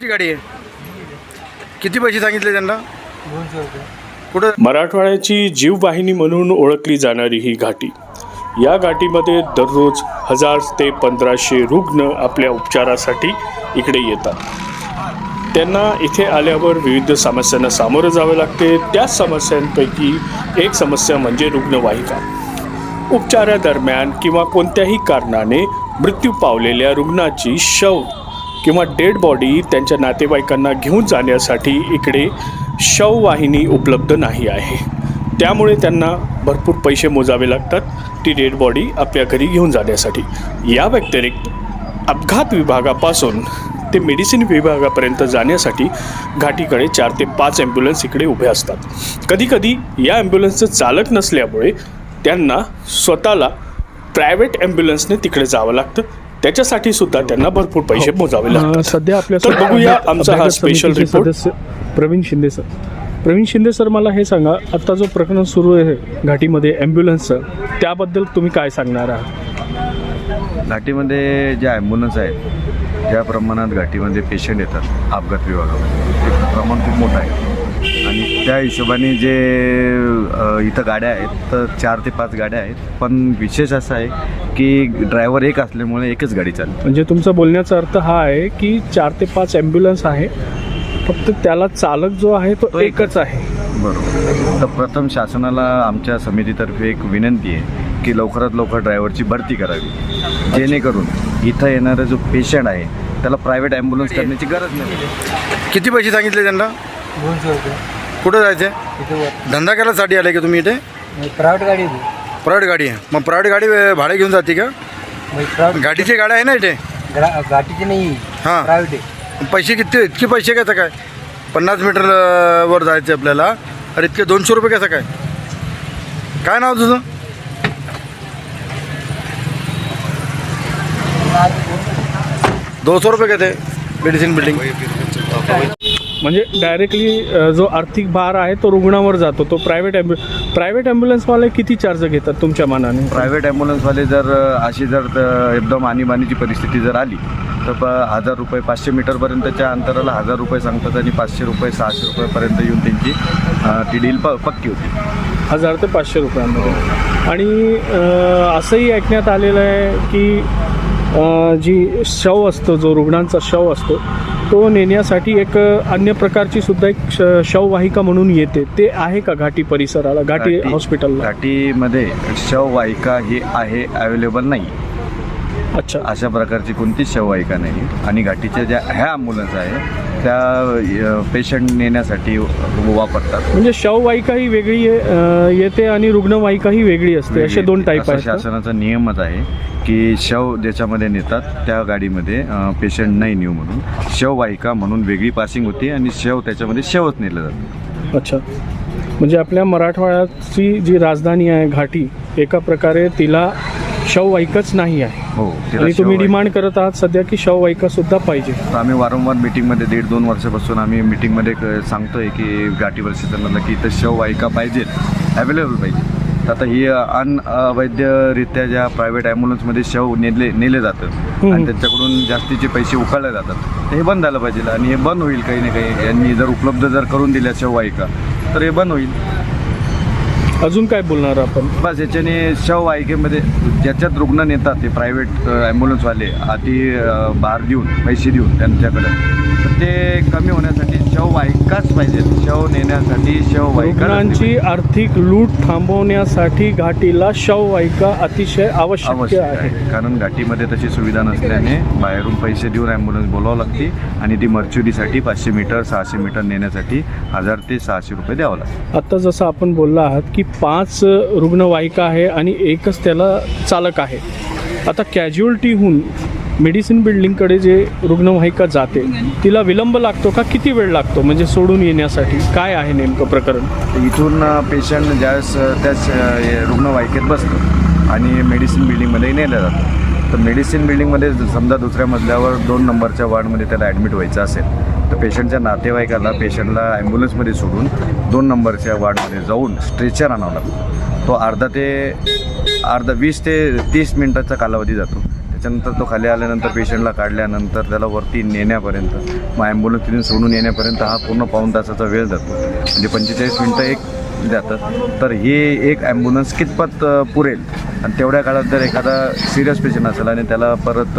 किती गाडी आहे? किती पैसे सांगितले त्यांना? कुठं? मराठवाड्याची जीववाहिनी म्हणून ओळखली जाणारी ही घाटी. या घाटीमध्ये दररोज हजार ते पंधराशे रुग्ण आपल्या उपचारासाठी इकडे येतात. त्यांना इथे आल्यावर विविध समस्यांना सामोरं जावे लागते. त्याच समस्यांपैकी एक समस्या म्हणजे रुग्णवाहिका. उपचारादरम्यान किंवा कोणत्याही कारणाने मृत्यू पावलेल्या रुग्णाची शव किंवा डेड बॉडी त्यांच्या नातेवाईकांना घेऊन जाण्यासाठी इकडे शववाहिनी उपलब्ध नाही आहे. त्यामुळे त्यांना भरपूर पैसे मोजावे लागतात ती डेड बॉडी आपल्या घरी घेऊन जाण्यासाठी. या व्यतिरिक्त अपघात विभागापासून ते मेडिसिन विभागापर्यंत जाण्यासाठी घाटीकडे चार ते पाच ॲम्ब्युलन्स इकडे उभे असतात. कधीकधी या ॲम्ब्युलन्सचं चालक नसल्यामुळे त्यांना स्वतःला प्रायव्हेट ॲम्ब्युलन्सने तिकडे जावं लागतं. त्याच्यासाठी सुद्धा त्यांना भरपूर पैसे मोजावे अ, लागतात सध्या आपल्या तर बघूया आमचा हा special report. Praveen Shinde sir. Praveen Shinde sir मला हे सांगा आता जो प्रकरण सुरू आहे घाटीमध्ये ॲम्ब्युलन्सचं त्याबद्दल तुम्ही काय सांगणार आहात? घाटीमध्ये ज्या ॲम्ब्युलन्स आहेत ज्या प्रमाणात घाटीमध्ये पेशंट येतात अपघात विभागामध्ये. ते प्रमाण खूप मोठं आहे. त्या हिशोबाने जे इथं गाड्या आहेत तर चार ते पाच गाड्या आहेत. पण विशेष असं आहे की ड्रायव्हर एक असल्यामुळे एकच गाडी चालते. म्हणजे तुमचा बोलण्याचा अर्थ हा आहे की चार ते पाच ॲम्ब्युलन्स आहे फक्त त्याला चालक जो आहे तो. एकच आहे. बरोबर. तर प्रथम शासनाला आमच्या समितीतर्फे एक विनंती आहे की लवकरात लवकर ड्रायव्हरची भरती करावी. जेणेकरून इथं येणारा जो पेशंट आहे त्याला प्रायव्हेट ॲम्ब्युलन्स करण्याची गरज नाही. किती पैसे सांगितले त्यांना? दोनशे रुपये. कुठं जायचं इथे वर. धंदा करायसाठी आले का तुम्ही इथे? प्रायव्हेट गाडी आहे. प्रायव्हेट गाडी आहे. मग प्रायव्हेट गाडी अं, भाडे घेऊन जाते का? प्रायव्हेट गाडीची गाड्या आहे ना इथे? गाडीची नाही हां. प्रायव्हेट आहे. पैसे किती इतके पैसे कसं काय? पन्नास मीटर अं, वर जायचं आपल्याला. अरे इतके दोनशे रुपये कसं काय? काय नाव तुझं? दो सौ रुपये कहते मेडिसिन बिल्डिंग म्हणजे डायरेक्टली जो आर्थिक भार आहे तो रुग्णावर जातो. तो प्रायव्हेट ॲम्ब्यु प्रायव्हेट ॲम्ब्युलन्सवाले किती चार्ज घेतात तुमच्या मानाने? प्रायव्हेट ॲम्ब्युलन्सवाले जर अशी जर एकदम आणीबाणीची परिस्थिती जर आली तर प हजार रुपये पाचशे मीटरपर्यंतच्या अंतराला हजार रुपये सांगतात आणि पाचशे रुपये सहाशे रुपयेपर्यंत येऊन त्यांची ती डील प पक्की होती. हजार ते पाचशे रुपयांमध्ये. आणि असंही ऐकण्यात आलेलं आहे की जी शव असतो जो रुग्णांचा शव असतो तो नेण्यासाठी एक अन्य प्रकारची सुद्धा एक श शववाहिका म्हणून येते. ते आहे का घाटी परिसराला घाटी घाटी- हॉस्पिटलला घाटीमध्ये शववाहिका ही आहे अवेलेबल नाही. अच्छा. अशा प्रकारची कोणतीच शववाहिका नाही? आणि घाटीच्या ज्या ह्या ॲम्ब्युलन्स आहे त्या पेशंट नेण्यासाठी वापरतात. म्हणजे शववाहिका ही वेगळी आहे, येते आणि रुग्णवाहिका ही वेगळी असते असे दोन टाईप का? शासनाचा नियमच आहे की शव ज्याच्यामध्ये नेतात त्या गाडीमध्ये पेशंट नाही नेऊ म्हणून. शववाहिका म्हणून वेगळी पासिंग होती आणि शव त्याच्यामध्ये शवच नेलं जातं. अच्छा. म्हणजे आपल्या मराठवाड्याची जी राजधानी आहे घाटी एका प्रकारे तिला शववाहिकाच नाही आहे. हो तिला आणि तुम्ही डिमांड करत आहात सध्या की शववाहिका सुद्धा पाहिजे. तर आम्ही वारंवार मीटिंगमध्ये दीड दोन वर्षापासून आम्ही मीटिंगमध्ये क- सांगतोय की घाटी प्रशासनाला की इथं शववाहिका पाहिजे अवेलेबल पाहिजे. तर आता ही अन अवैधरित्या ज्या प्रायव्हेट ॲम्ब्युलन्समध्ये शव नेले नेले जातं आणि त्यांच्याकडून जास्तीचे पैसे उकळले जातात तर हे बंद झालं पाहिजे. आणि हे बंद होईल काही ना काही. यांनी जर उपलब्ध जर करून दिल्या शववाहिका तर हे बंद होईल. अजून काय बोलणार आपण? बस याच्याने शववाहिकेमध्ये ज्याच्यात रुग्ण नेतात ते प्रायव्हेट ॲम्ब्युलन्सवाले आधी अ, भार देऊन पैसे देऊन त्यांच्याकडे. तर ते कमी होण्यासाठी शववाहिकाच पाहिजे शव नेण्यासाठी शववाहिका रुग्णांची आर्थिक लूट थांबवण्यासाठी घाटीला शववाहिका अतिशय आवश्यक आहे. कारण घाटीमध्ये तशी सुविधा नसल्याने बाहेरून पैसे देऊन ॲम्ब्युलन्स बोलावं लागते आणि ती मर्च्युरीसाठी पाचशे मीटर सहाशे मीटर नेण्यासाठी हजार ते सहाशे रुपये द्यावं लागतं. आता जसं आपण बोलला आहात की पाच रुग्णवाहिका आहे आणि एकच त्याला चालक आहे. आता कॅज्युअल्टीहून मेडिसिन बिल्डिंगकडे जे रुग्णवाहिका जाते तिला विलंब लागतो का? किती वेळ लागतो? म्हणजे सोडून येण्यासाठी काय आहे नेमकं प्रकरण? इथून पेशंट ज्यावेळेस त्याच रुग्णवाहिकेत बसतो आणि मेडिसिन बिल्डिंगमध्ये नेलं जातं. तर मेडिसिन बिल्डिंगमध्ये समजा दुसऱ्या मजल्यावर दोन नंबरच्या वॉर्डमध्ये त्याला ॲडमिट व्हायचं असेल तर पेशंटच्या नातेवाईकाला पेशंटला ॲम्ब्युलन्समध्ये सोडून दोन नंबरच्या वॉर्डमध्ये जाऊन स्ट्रेचर आणावं लागतो. तो अर्धा ते अर्धा वीस ते तीस मिनटाचा कालावधी जातो. त्याच्यानंतर तो खाली आल्यानंतर पेशंटला काढल्यानंतर त्याला वरती नेण्यापर्यंत मग ॲम्ब्युलन्स तिथून सोडून येण्यापर्यंत हा पूर्ण पाऊण तासाचा वेळ जातो. म्हणजे पंचेचाळीस मिनटं एक जातात. तर हे एक ॲम्ब्युलन्स कितपत पुरेल? आणि तेवढ्या काळात जर एखादा सिरियस पेशंट असेल आणि त्याला परत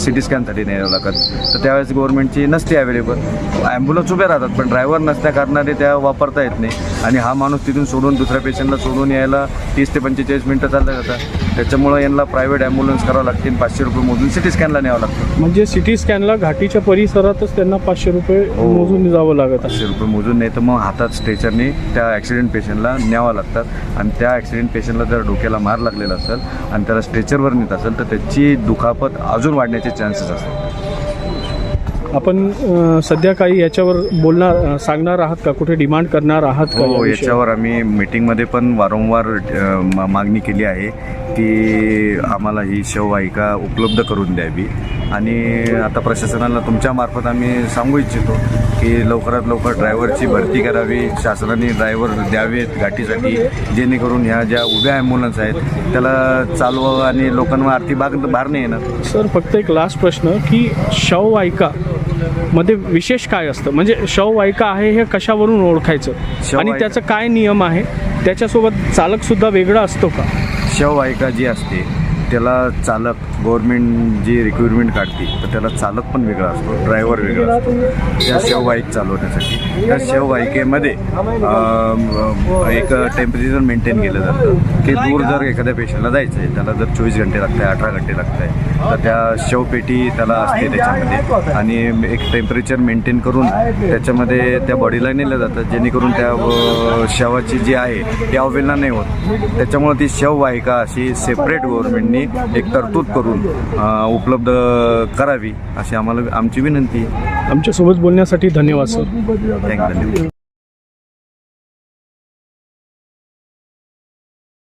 सी टी स्कॅनसाठी न्यावं लागत तर त्यावेळेस गव्हर्नमेंटची नसते अवेलेबल ॲम्ब्युलन्स उभ्या राहतात पण ड्रायव्हर नसल्या कारणाने त्या वापरता येत नाही. आणि हा माणूस तिथून सोडून दुसऱ्या पेशंटला सोडून यायला तीस ते पंचेचाळीस मिनटं चाललं जातात त्याच्यामुळं यांना प्रायव्हेट ॲम्ब्युलन्स करावं लागतील पाचशे रुपये मोजून सी टी स्कॅनला न्यावं लागतं. म्हणजे सिटी स्कॅनला घाटीच्या परिसरातच त्यांना पाचशे रुपये हो. मोजून जावं लागत पाचशे रुपये मोजून नाही तर मग हातात स्ट्रेचरने त्या ॲक्सिडेंट ॲक्सिडेंट पेशंटला न्यावं लागतात. आणि त्या ॲक्सिडेंट पेशंटला जर डोक्याला मार लागलेला असेल आणि त्याला स्ट्रेचरवर नेत असेल तर त्याची दुखापत अजून वाढण्याचे चान्सेस असतात. आपण अ, सध्या काही याच्यावर बोलणार अ, सांगणार आहात का? कुठे डिमांड करणार आहात का हो याविषयी? याच्यावर आम्ही मीटिंगमध्ये पण वारंवार अ, मा- मागणी केली आहे की आम्हाला ही शववाहिका उपलब्ध करून द्यावी. आणि आता प्रशासनाला तुमच्या मार्फत आम्ही सांगू इच्छितो की लवकरात लवकर ड्रायव्हरची भरती करावी शासनाने ड्रायव्हर द्यावेत गाठीसाठी जेणेकरून ह्या ज्या उभ्या ॲम्ब्युलन्स आहेत त्याला चालवावं आणि लोकांवर आर्थिक भाग भार नाही येणार. सर फक्त एक लास्ट प्रश्न की शववाहिका मध्ये विशेष काय असतं? म्हणजे शववाहिका आहे हे कशावरून ओळखायचं? आणि त्याचं काय नियम आहे? त्याच्यासोबत चालक सुद्धा वेगळा असतो का? शववाहिका जी असते त्याला चालक गव्हर्नमेंट जी रिक्वायरमेंट काढते तर त्याला चालक पण वेगळा असतो ड्रायव्हर वेगळा असतो. त्या शववाहिक चालवण्यासाठी. त्या शववाहिकेमध्ये बाईकेमध्ये एक टेम्परेचर मेंटेन केलं जातं. की दूर जर एखाद्या पेशंटला जायचं आहे त्याला जर चोवीस घंटे लागत आहे अठरा घंटे लागत आहे तर त्या शवपेटी त्याला असते त्याच्यामध्ये. आणि एक टेम्परेचर मेंटेन करून त्याच्यामध्ये त्या बॉडीला नेलं जातं जेणेकरून त्या शवाची जी आहे ती अवहेलना नाही होत. त्याच्यामुळे ती शव वाहिका अशी सेपरेट गव्हर्नमेंटनी एक तरतूद करून अं, उपलब्ध करावी अशी आम्हाला आमची विनंती. आहे आमच्यासोबत बोलण्यासाठी धन्यवाद सर. थँक्यू धन्यवाद.